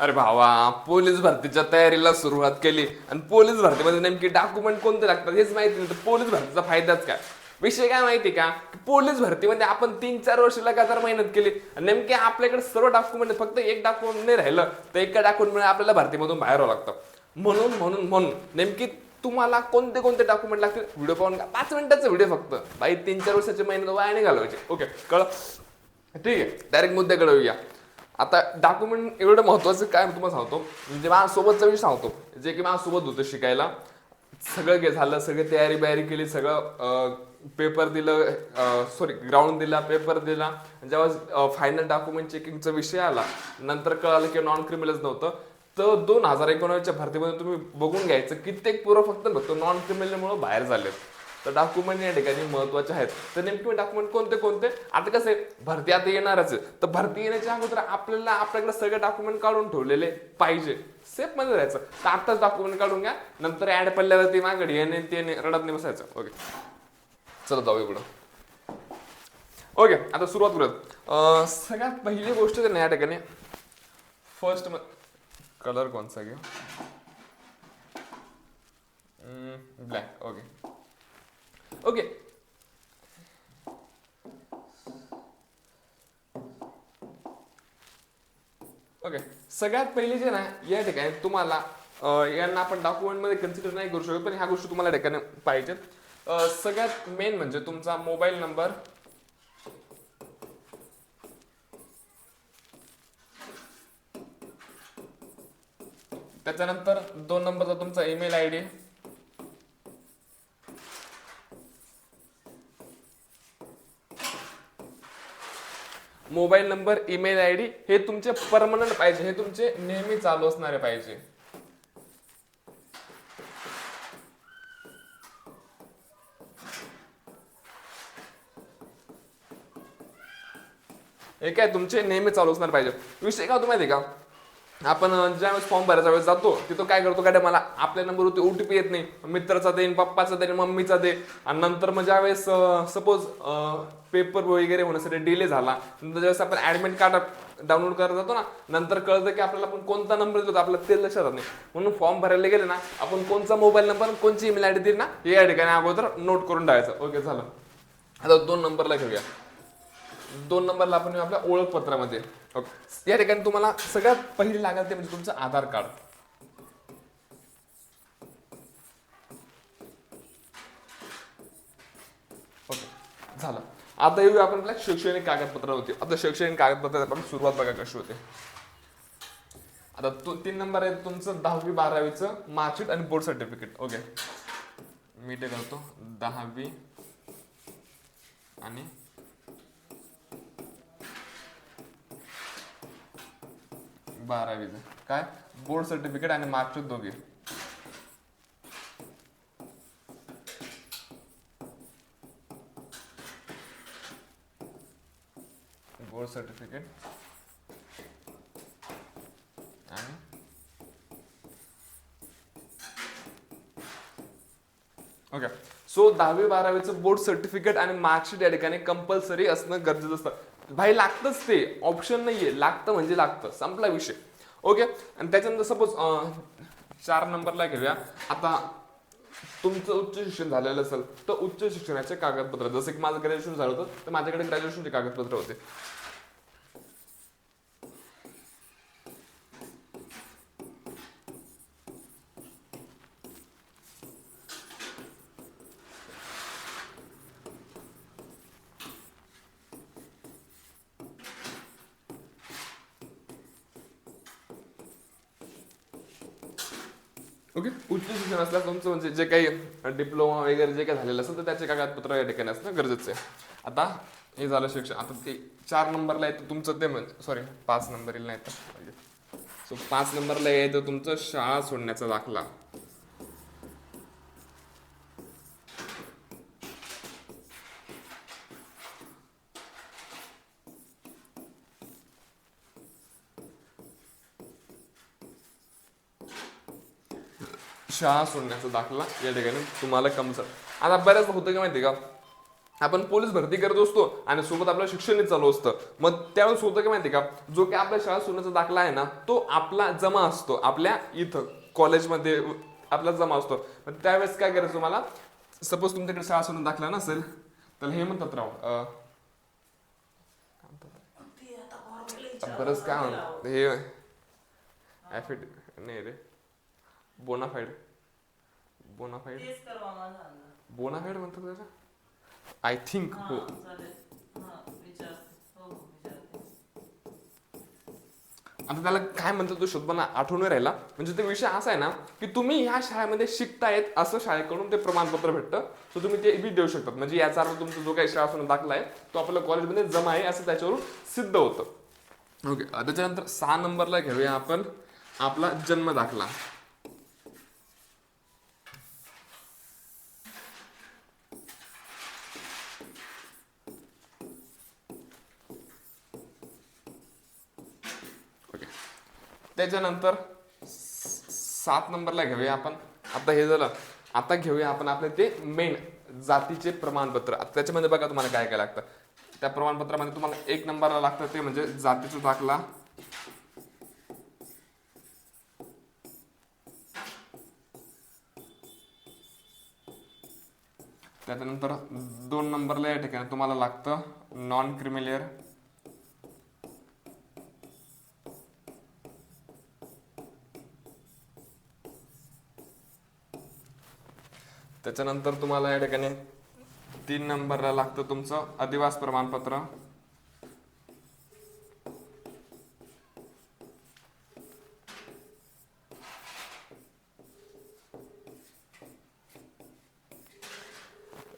अरे भावा पोलीस भरतीच्या तयारीला सुरुवात केली. आणि पोलीस भरतीमध्ये नेमकी डॉक्युमेंट कोणते लागतात हेच माहिती नाही तर पोलीस भरतीचा फायदाच काय? विषय काय माहिती का? पोलीस भरतीमध्ये आपण तीन चार वर्ष लगातार मेहनत केली. आणि नेमके आपल्याकडे सर्व डॉक्युमेंट फक्त एक डॉक्युमेंट नाही राहिलं तर एका डॉक्युमेंट आपल्याला भरतीमधून बाहेर व्हावं लागतं. म्हणून म्हणून म्हणून नेमकी तुम्हाला कोणते कोणते डॉक्युमेंट लागतील? व्हिडिओ पाहून का पाच मिनिटाचा व्हिडिओ फक्त. बाई तीन चार वर्षाची मेहनत वाया नाही घालवायची. ओके कळ ठीक आहे. डायरेक्ट मुद्द्याकडे येऊया. आता डॉक्युमेंट एवढं महत्वाचं काय तुम्हाला सांगतो. म्हणजे माझ्यासोबतचा विषय सांगतो. जे की माझ्यासोबत होतं शिकायला. सगळं घे झालं सगळी तयारी बियारी केली सगळं पेपर दिलं सॉरी ग्राउंड दिला पेपर दिला. जेव्हा फायनल डॉक्युमेंट चेकिंगचा विषय आला नंतर कळालं की नॉन क्रिमिनलच नव्हतं. तर दोन हजार एकोणावीसच्या भरतीमध्ये तुम्ही बघून घ्यायचं कित्येक पोरं फक्त फक्त नॉन क्रिमिनलमुळे बाहेर झालेत. तर डॉक्युमेंट या ठिकाणी महत्त्वाचे आहेत. तर नेमके डॉक्युमेंट कोणते कोणते? आता कसं आहे भरती आता येणारच तर भरती येण्याच्या अगोदर आपल्याला आपल्याकडे सगळे डॉक्युमेंट काढून ठेवलेले पाहिजे. सेफमध्ये राहायचं तर आताच डॉक्युमेंट काढून घ्या. नंतर ऍड पडल्यावरती मागडी येणे ते रडत नाही बसायचं. ओके चला जाऊ इकडं ओके आता सुरुवात करूयात. सगळ्यात पहिली गोष्ट तर ना या ठिकाणी फर्स्ट म कलर कोणचा घेऊ ब्लॅक ओके ओके ओके सगळ्यात पहिले जे ना या ठिकाणी तुम्हाला यांना आपण डॉक्युमेंटमध्ये कन्सिडर नाही करू शकत पण ह्या गोष्टी तुम्हाला ठिकाणी पाहिजेत. सगळ्यात मेन म्हणजे तुमचा मोबाईल नंबर त्याच्यानंतर दोन नंबरचा तुमचा email I D mobile number email I D हे तुमचे परमनंट पाहिजे हे तुमचे नेहमी चालू असणारे पाहिजे. हे काय तुमचे नेहमी चालू असणार पाहिजे. विषय का तुम्हाला का? आपण ज्यावेळेस फॉर्म भरायचा वेळेस जातो तिथं काय करतो काय मला आपल्या नंबरवरती पी येत नाही. मित्राचा देईन पप्पाचा देईन मम्मीचा दे. आणि नंतर मग ज्यावेळेस सपोज पेपर वगैरे होण्यासाठी डिले झाला नंतर ज्यावेळेस आपण ऍडमिट कार्ड डाउनलोड करत जातो ना नंतर कळतं की आपल्याला आपण कोणता नंबर देतो आपल्याला ते लक्षात नाही. म्हणून फॉर्म भरायला गेले ना आपण कोणचा मोबाईल नंबर कोणची ईमेल आय डी दिली ना हे या ठिकाणी अगोदर नोट करून टाकायचं. ओके झालं. आता दोन नंबरला घेऊया. दोन नंबरला आपण येऊ आपल्या ओळखपत्रामध्ये. ओके. या ठिकाणी तुम्हाला सगळ्यात पहिले लागेल ते म्हणजे तुमचं आधार कार्ड. ओके. झालं. आता येऊया आपण आपल्या शैक्षणिक कागदपत्र होती आता शैक्षणिक कागदपत्र आपण सुरुवात बघा कशी होते. आता तो तीन नंबर आहे तुमचं दहावी बारावीचं मार्कशीट आणि बोर्ड सर्टिफिकेट. ओके. मी ते करतो. दहावी आणि बारावीचं. काय? बोर्ड सर्टिफिकेट आणि मार्कशीट दोघे. बोर्ड सर्टिफिकेट आणि ओके सो दहावी बारावीचं बोर्ड सर्टिफिकेट आणि मार्कशीट या ठिकाणी कंपल्सरी असणं गरजेचं असतं. भाई लागतंच ते. ऑप्शन नाहीये. लागतं म्हणजे लागतं. संपला विषय. ओके आणि त्याच्यानंतर सपोज चार नंबरला घेऊया. आता तुमचं उच्च शिक्षण झालेलं असेल तर उच्च शिक्षणाचे कागदपत्र. जसं की माझं ग्रॅज्युएशन झालं होतं तर माझ्याकडे ग्रॅज्युएशनचे कागदपत्र होते. ओके? उच्च शिक्षण असल्यास तुमचं म्हणजे जे काही डिप्लोमा वगैरे जे काही झालेलं असेल तर त्याचे कागदपत्र या ठिकाणी असणं गरजेचं आहे. आता हे झालं शिक्षण. आता ते चार नंबरला येतं तुमचं ते म्हणजे सॉरी पाच नंबर येईल नाही तर सो पाच नंबरला येतं तुमचं शाळा सोडण्याचा दाखला. शाळा सोडण्याचा दाखला या ठिकाणी तुम्हाला कमचा आता बऱ्याच होतं का माहिती का? आपण पोलीस भरती करत असतो आणि सोबत आपलं शिक्षणही चालू असतं. मग त्यावेळेस होतं का माहिती का? जो की आपल्या शाळा सोडण्याचा दाखला आहे ना तो आपला जमा असतो. आपल्या इथं कॉलेजमध्ये आपला जमा असतो. मग त्यावेळेस काय करायचं तुम्हाला? सपोज तुमच्याकडे शाळा सोडून दाखला नसेल तर हे म्हणतात राव बरंच काय म्हणतात हे ॲफिड नाही रे बोनाफाईड बोनाफाईड तेच करवा माझा अंदाज. बोनाफाईड म्हणतात त्याला आय थिंक हा, हो चालेल. हा, विचारते. हो, हो, विचारते. आता त्याला काय म्हणतात तो शोध मला आठवण नाही राहिला म्हणजे ते विषय असा आहे ना की तुम्ही ह्या शाळेमध्ये शिकतायत असं शाळेकडून ते प्रमाणपत्र भेटतं सो तुम्ही ते बी देऊ शकतात म्हणजे याचा अर्थ तुमचा जो काही शाळा दाखला आहे तो आपल्या कॉलेजमध्ये जमा आहे असं त्याच्यावरून सिद्ध होतं ओके त्याच्यानंतर सहा नंबरला घेऊया आपण आपला जन्म दाखला त्याच्यानंतर सात नंबरला घेऊया आपण. आता हे झालं. आता घेऊया आपण आपले ते मेन जातीचे प्रमाणपत्र. आता त्याच्यामध्ये बघा तुम्हाला काय काय लागतं. त्या प्रमाणपत्रामध्ये तुम्हाला एक नंबरला लागतं ते म्हणजे जातीचा दाखला. त्याच्यानंतर दोन नंबरला या ठिकाणी तुम्हाला लागतं नॉन क्रिमिलियर त्याच्यानंतर तुम्हाला या ठिकाणी तीन नंबरला लागतं तुमचं अधिवास प्रमाणपत्र.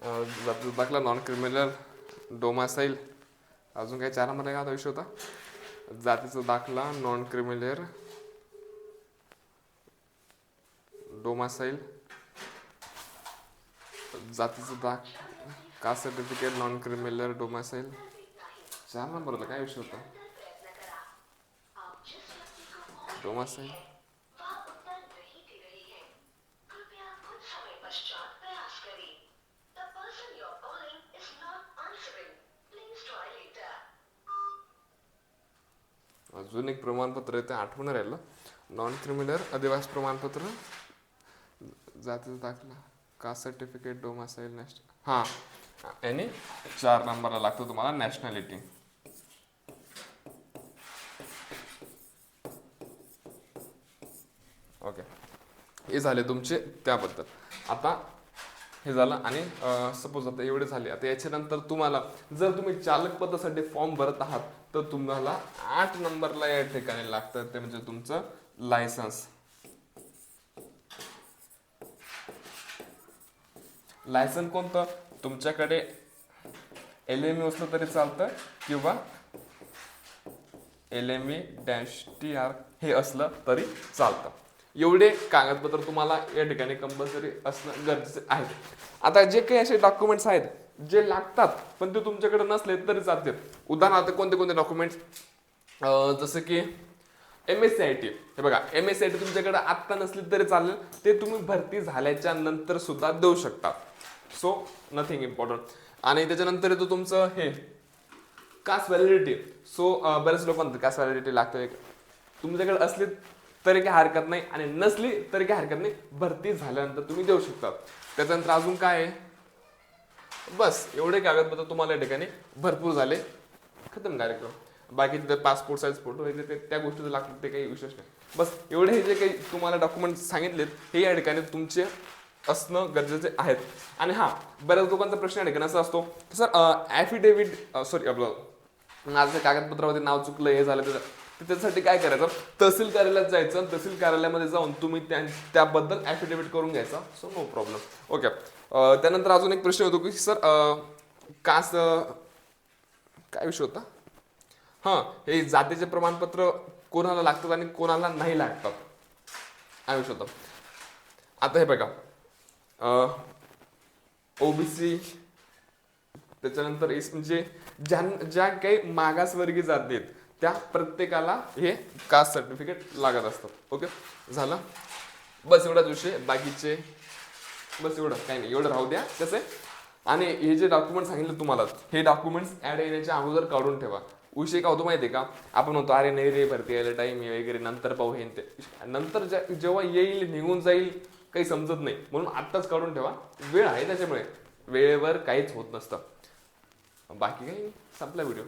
अं, जातीचा दाखला नॉन क्रिमिनल डोमासाईल अजून काही चार नंबरला काय विषय होता? जातीचा दाखला नॉन क्रिमिनल डोमासाईल जातीचं दाख caste certificate non criminal domicile चार नंबर होता काय विषय होता? डोमासाईल अजून एक प्रमाणपत्र आहे ते आठवण राहिलं नॉन क्रिमिनल अधिवास प्रमाणपत्र. जातीचा दाखला. का सर्टिफिकेट डोमासाईल नॅशनल हां. आणि चार नंबरला लागतो तुम्हाला नॅशनॅलिटी ओके हे झाले तुमचे त्याबद्दल. आता हे झालं आणि सपोज आता एवढे झाले. आता याच्यानंतर तुम्हाला जर तुम्ही चालक पदासाठी फॉर्म भरत आहात तर तुम्हाला आठ नंबरला या ठिकाणी लागतं. ते म्हणजे तुमचं लायसन्स लायसन कोणतं? तुमच्याकडे एल एम असलं तरी चालतं किंवा L M dash T R हे असलं तरी चालतं. एवढे कागदपत्र तुम्हाला या ठिकाणी कंपल्सरी असणं गरजेचे आहे. आता जे काही असे डॉक्युमेंट्स आहेत जे लागतात पण ते तुमच्याकडे नसले तरी चालतात उदाहरणार्थ कोणते कोणते डॉक्युमेंट्स जसं की M S C I T हे बघा M S C I T तुमच्याकडे आत्ता नसली तरी चालेल ते तुम्ही भरती झाल्याच्यानंतर सुद्धा देऊ शकता. सो नथिंग इम्पॉर्टंट आणि त्याच्यानंतर येतो तुमचं हे कास्ट व्हॅलिडिटी सो बरेच लोक म्हणतात कास्ट व्हॅलिडिटी लागतं एक. तुमच्याकडे असली तरी काही हरकत नाही आणि नसली तरी काही हरकत नाही. भरती झाल्यानंतर तुम्ही देऊ शकता. त्याच्यानंतर अजून काय आहे? बस एवढे कागदपत्र तुम्हाला या ठिकाणी भरपूर झाले. खतम कार्यक्रम. बाकीचे तिथे पासपोर्ट साईज फोटो वगैरे ते त्या गोष्टी लागतात ते काही विशेष नाही. बस एवढे हे जे काही तुम्हाला डॉक्युमेंट सांगितलेत हे या ठिकाणी तुमचे असणं गरजेचे आहेत. आणि हां बऱ्याच लोकांचा प्रश्न या ठिकाणी असा असतो की सर ॲफिडेव्हिट सॉरी आपलं माझं कागदपत्रामध्ये नाव चुकलं हे झालं तर त्याच्यासाठी काय करायचं? तहसील कार्यालयात जायचं तहसील कार्यालयामध्ये जाऊन तुम्ही त्या त्याबद्दल ॲफिडेव्हिट करून घ्यायचा. सो नो प्रॉब्लेम ओके त्यानंतर अजून एक प्रश्न होतो की सर कास काय विषय होता? हां हे जातीचे प्रमाणपत्र कोणाला लागतात आणि कोणाला नाही लागतात? हा विषय होता? आता हे बघा. ओबीसी त्याच्यानंतर एस म्हणजे ज्या ज्या काही मागासवर्गीय जाती आहेत त्या प्रत्येकाला हे कास्ट सर्टिफिकेट लागत असतं. ओके झालं? बस एवढा विषय. बाकीचे बस एवढं. काही नाही. एवढं राहू द्या. कसं आणि हे जे डॉक्युमेंट सांगितलं तुम्हाला हे डॉक्युमेंट्स ॲड येण्याच्या अगोदर काढून ठेवा. विषय का होतो माहिती आहे का? आपण होतो अरे नाही रे भरती यायला टाईम वगैरे. नंतर पाहू हे नंतर जेव्हा येईल निघून जाईल काही समजत नाही. म्हणून आत्ताच काढून ठेवा. वेळ आहे त्याच्यामुळे. वेळेवर काहीच होत नसतं. बाकी काही संपला व्हिडिओ.